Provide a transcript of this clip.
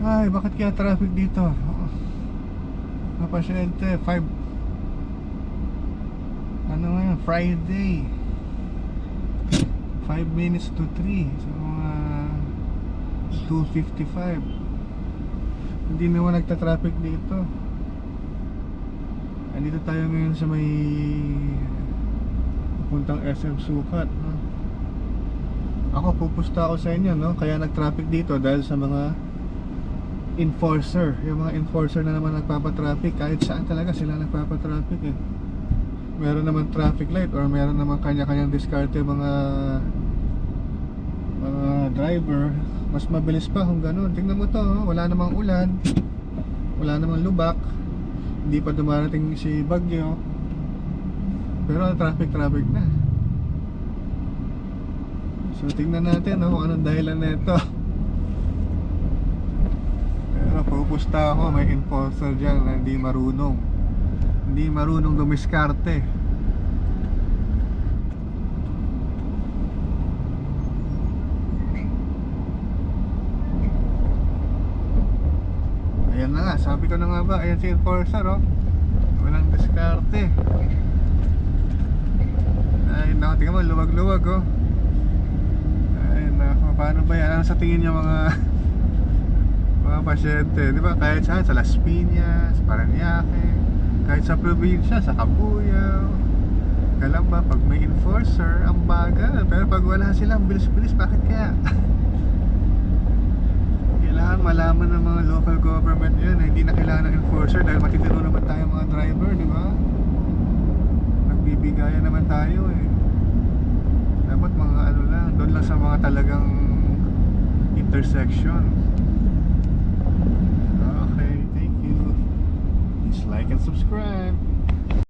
Ay, bakit kaya traffic dito? Mga pasyente, 5 Ano ngayon? Friday. 5 minutes to 3 So mga 2.55 Hindi naman nagta-traffic dito. Andito tayo ngayon sa may Puntang SM Sukat no? Ako pupusta ako sa inyo no? Kaya nag-traffic dito dahil sa mga enforcer. Yung mga enforcer na naman nagpapatraffic Kahit saan talaga sila nagpapatraffic eh. Meron naman traffic light Or meron naman kanya-kanyang diskarte mga Mga driver. Mas mabilis pa kung ganun. Tingnan mo to oh, wala namang ulan. Wala namang lubak. Hindi pa dumarating si Bagyo Pero traffic-traffic na. So tingnan natin no, kung anong dahilan nito. Pero pupusta ako, may enforcer dyan na hindi marunong. Hindi marunong dumiskarte. Ayan na nga, sabi ko na nga ba, ayan si enforcer oh. Walang diskarte. Ay, naku, tingnan mo, luwag-luwag oh. Ay, nako, paano ba yan? Ano sa tingin niyo mga mga pasyente, di ba? Kahit saan, sa Las Piñas, Paranaque, kahit sa probinsya, sa Cabuyao, Kalamba, pag may enforcer, ang bagal. Pero pag wala sila, ang bilis-bilis, bakit kaya? kailangan malaman ng mga local government yun na hindi na kailangan ng enforcer dahil matitino naman tayo mga driver, di ba? Nagbibigayan naman tayo eh dapat mga ano lang, doon lang sa mga talagang intersection. And subscribe.